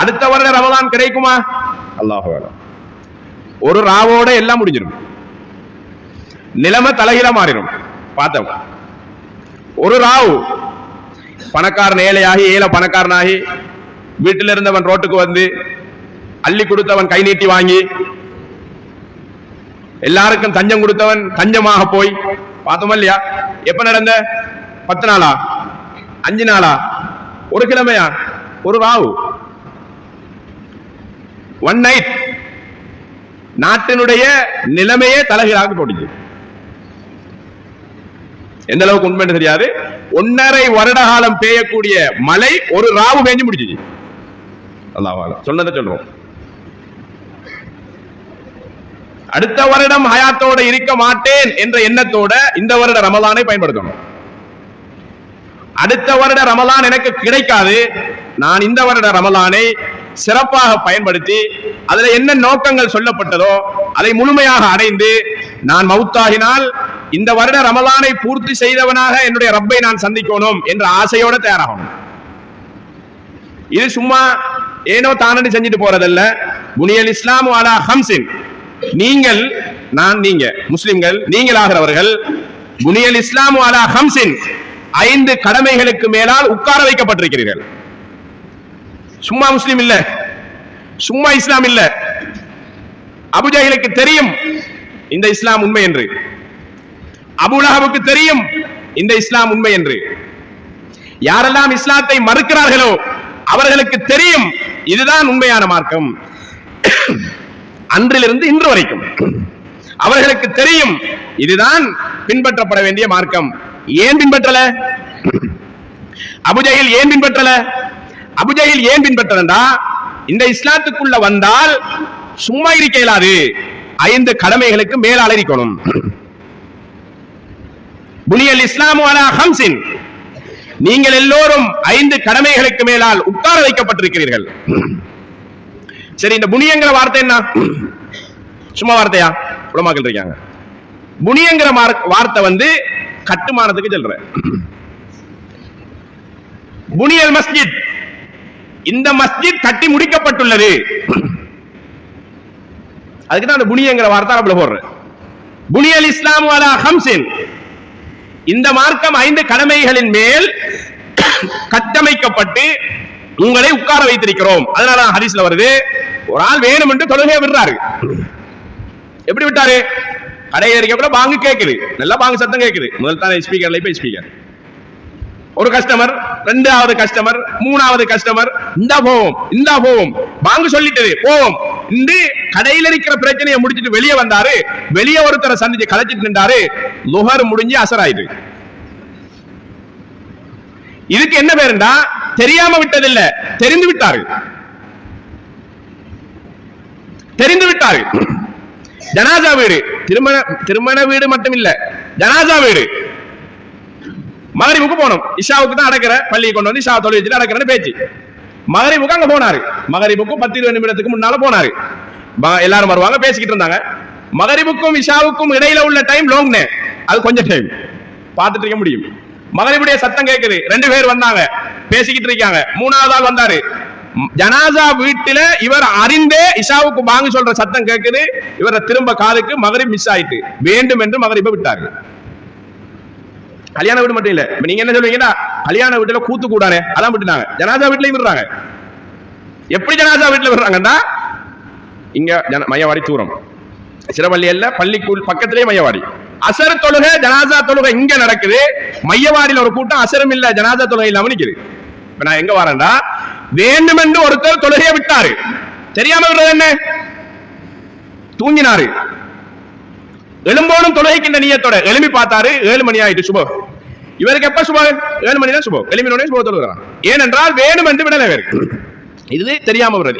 அடுத்த வருட ரமலான் கிடைக்குமா? அல்லாஹ் ஒரு ராவோட எல்லாம் முடிஞ்சிடும். நிலைமை தலைகீழ மாறிடும். பார்த்தோம். ஒரு ராவு பணக்காரன் ஏழையாகி ஏழை பணக்காரனாகி வீட்டில் இருந்தவன் ரோட்டுக்கு வந்து அள்ளி கொடுத்தவன் கை நீட்டி வாங்கி எல்லாருக்கும் தஞ்சம் கொடுத்தவன் தஞ்சமாக போய் பார்த்தோமா இல்லையா? எப்ப நடந்த? பத்து நாளா? அஞ்சு நாளா? ஒரு கிழமையா? ஒரு ராவு. ஒன் நைட் நாட்டினுடைய நிலைமையே தலைகீழாக போடுச்சு எந்த அளவுக்கு உண்மைன்னு தெரியாது. ஒன்னரை வருட காலம் பெய்யக்கூடிய மழை ஒரு ராவு பெஞ்சு முடிச்சிச்சு சொன்னதை சொல்றோம். அடுத்த வருடம் ஹயாத்தோட இருக்க மாட்டேன் என்ற எண்ணத்தோட இந்த வருட ரமலானை பயன்படுத்தணும். அடுத்த வருட ரமலான் எனக்கு கிடைக்காது. நான் இந்த வருட ரமலானை சிறப்பாக பயன்படுத்தி அதுல என்ன நோக்கங்கள் சொல்லப்பட்டதோ அதை முழுமையாக அடைந்து நான் மவுத்தாகினால் இந்த வருட ரமலானை பூர்த்தி செய்தவனாக என்னுடைய ரப்பை நான் சந்திக்கணும் என்ற ஆசையோட தயாராகணும். இது சும்மா ஏனோ தானடி செஞ்சுட்டு போறதல்ல. புனியல் இஸ்லாம் அலா ஹம்சின். நீங்கள் நான் நீங்க முஸ்லிம்கள் நீங்கள் ஆகிறவர்கள் புனியல் இஸ்லாம் அலா ஹம்சின் ஐந்து கடமைகளுக்கு மேலால் உட்கார வைக்கப்பட்டிருக்கிறீர்கள். சும்மா முஸ்லிம் இல்ல. சும்மா இஸ்லாம் இல்ல. அபுஜஹிலுக்கு தெரியும் இந்த இஸ்லாம் உண்மை என்று. அபுலஹாவுக்கு தெரியும் இந்த இஸ்லாம் உண்மை என்று. யாரெல்லாம் இஸ்லாத்தை மறுக்கிறார்களோ அவர்களுக்கு தெரியும் இதுதான் உண்மையான மார்க்கம். அன்றிலிருந்து இன்று வரைக்கும். அவர்களுக்கு தெரியும் இதுதான் பின்பற்றப்பட வேண்டிய மார்க்கம். ஏன் பின்பற்றல? அபுஜையில் ஏன் பின்பற்றல? அபுஜஹில் ஏன் பின்பற்றா இந்த இஸ்லாத்துக்குள்ள வந்தால் சும்மா இருக்க இயலாது ஐந்து கடமைகளுக்கு மேல அலறிக்கணும் புனியல் இஸ்லாம் ஹம்சின் நீங்கள் எல்லோரும் ஐந்து கடமைகளுக்கு மேலால் உட்கார வைக்கப்பட்டிருக்கிறீர்கள். சரி இந்த புனியங்கிற வார்த்தை என்ன? சும்மா வார்த்தையா? உலமாக்கள் இருக்காங்க. புனியங்கிற வார்த்தை வந்து கட்டுமானத்துக்கு சொல்ற புனியல் மஸ்ஜித் இந்த மஸ்ஜித் கட்டி முடிக்கப்பட்டுள்ளது. அதுக்கு தான் அந்த புனியங்கிற வார்த்தை அரபுல போடுற புனியல் இஸ்லாம் அலா ஹம்சின். இந்த மார்க்கம் ஐந்து கடமைகளின் மேல் கட்டமைக்கப்பட்டு உங்களை உட்கார வைத்திருக்கிறோம். அதனால தான் ஹரிஸ்ல வருது ஒரு ஆள் வேணும் என்று தொழுகையை விடுறாரு. எப்படி விட்டாரு? கடையில் இருக்க கூட பாங்கு கேக்குது. நல்லா பாங்கு சத்தம் கேக்குது. முதல் தானே ஸ்பீக்கர்ல இப்ப ஸ்பீக்கர் ஒரு கஸ்டமர் ரெண்டாவது கஸ்டமர் மூணாவது கஸ்டமர் இந்த போவோம் இந்த போவோம். வாங்க சொல்லிட்டது போவோம். இந்த கடையில இருக்கிற பிரச்சனையை முடிச்சிட்டு வெளியே வந்தாரு வெளியே ஒருத்தரை சந்திச்சு கலைச்சிட்டு நின்றாரு லுகர் முடிஞ்சு அசராயுது. இதுக்கு என்ன பேருண்டா? தெரியாம விட்டதில்ல தெரிந்து விட்டாரு. தெரிந்து விட்டாரு. ஜனாசா வீடு திருமண திருமண வீடு மட்டும் இல்ல ஜனாசா வீடு. மகரிபுக்கு போனோம் இஷாவுக்கு தான் அடக்கிற பள்ளியை கொண்டு வந்து இஷா தொழில் வச்சுட்டு அடக்கிறேன்னு பேச்சு. மகரிபுக்கு அங்க போனாரு. மகரிபுக்கும் பத்து இருபது நிமிடத்துக்கு முன்னால போனாரு. ம- எல்லாரும் வருவாங்க பேசிக்கிட்டு இருந்தாங்க. மகரிபுக்கும் இஷாவுக்கும் இடையில உள்ள டைம் லாங் அது கொஞ்சம் டைம் பார்த்துட்டு இருக்க முடியும். மகரிபுடைய சத்தம் கேட்குது ரெண்டு பேர் வந்தாங்க. பேசிக்கிட்டு இருக்காங்க. மூணாவது ஆள் வந்தாரு. ஜனாசா வீட்டுல இவர் அறிந்தே இஷாவுக்கு வாங்க சொல்ற சத்தம் கேட்குது இவரை திரும்ப காதுக்கு மகரிப் மிஸ் ஆயிட்டு. வேண்டும் என்று மகரிப்பை விட்டார்கள். கல்யாண வீடு மட்டும் இல்ல. நீங்க என்ன சொல்லுவீங்கன்னா கல்யாண வீட்டுல கூத்து கூடானே அதான் விட்டுனாங்க ஜனாசா வீட்லயும் விடுறாங்க. எப்படி ஜனாசா வீட்டுல விடுறாங்கன்னா இங்க மையவாடி தூரம். சிறவள்ளி அல்ல பள்ளிக்குள் பக்கத்திலே மையவாடி. அசர் தொழுகை ஜனாசா தொழுகை இங்க நடக்குது. மையவாடியில் ஒரு கூட்டம் அசரும் இல்ல ஜனாசா தொழுகை இல்லாம நிக்குது. இப்ப நான் எங்க வரேன்டா வேண்டுமென்று ஒருத்தர் தொழுகையை விட்டாரு. தெரியாம விடுறது என்ன? தூங்கினாரு. எழும்போனும் தொழுகைக்கின்ற நீயத்தோட. எழுமி பார்த்தாரு ஏழு மணி ஆயிட்டு சுபம். இவருக்கு எப்ப சுபம்? ஏழு மணி தான் சுபம். எழுப்பினோடனே சுபம் தொழுகிறான் ஏனென்றால் வேணும் என்று விடல இவருக்கு. இது தெரியாம வருது